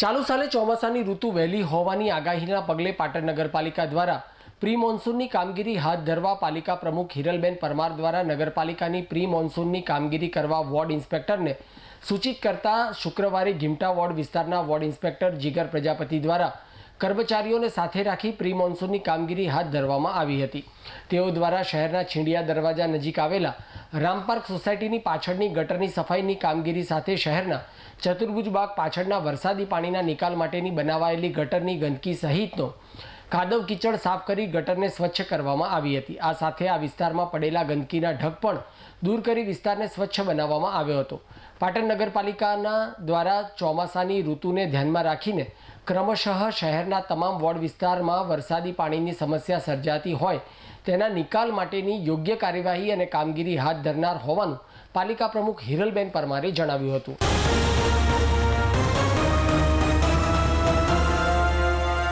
ચાલુ સાલે ચોમાસાની ઋતુ વહેલી હોવાની આગાહીના પગલે પાટણ નગરપાલિકા દ્વારા પ્રી મોન્સૂનની કામગીરી હાથ ધરવા પાલિકા પ્રમુખ હિરલબેન પરમાર દ્વારા નગરપાલિકાની પ્રી મોન્સૂનની કામગીરી કરવા વોર્ડ ઇન્સ્પેક્ટરને સૂચિત કરતા શુક્રવારે ઘીમટા વોર્ડ વિસ્તારના વોર્ડ ઇન્સ્પેક્ટર જીગર પ્રજાપતિ દ્વારા કર્મચારીઓને સાથે રાખી પ્રી મોન્સૂનની કામગીરી હાથ ધરવામાં આવી હતી. તેઓ દ્વારા શહેરના છીંડિયા દરવાજા નજીક આવેલા રામપાર્ક સોસાયટીની પાછળની ગટરની સફાઈની કામગીરી સાથે શહેરના ચતુર્ભુજ બાગ પાછળના વરસાદી પાણીના નિકાલ માટેની બનાવાયેલી ગટરની ગંદકી સહિતનો કાદવ કીચડ સાફ કરી ગટરને સ્વચ્છ કરવામાં આવી હતી. આ સાથે આ વિસ્તારમાં પડેલા ગંદકીના ઢગ પણ દૂર કરી વિસ્તારને સ્વચ્છ બનાવવામાં આવ્યો હતો. પાટણ નગરપાલિકાના દ્વારા ચોમાસાની ઋતુને ધ્યાનમાં રાખીને ક્રમશઃ શહેરના તમામ વોર્ડ વિસ્તારમાં વરસાદી પાણીની સમસ્યા સર્જાતી હોય તેના નિકાલ માટેની યોગ્ય કાર્યવાહી અને કામગીરી હાથ ધરનાર હોવાનું પાલિકા પ્રમુખ હિરલબેન પરમારે જણાવ્યું હતું.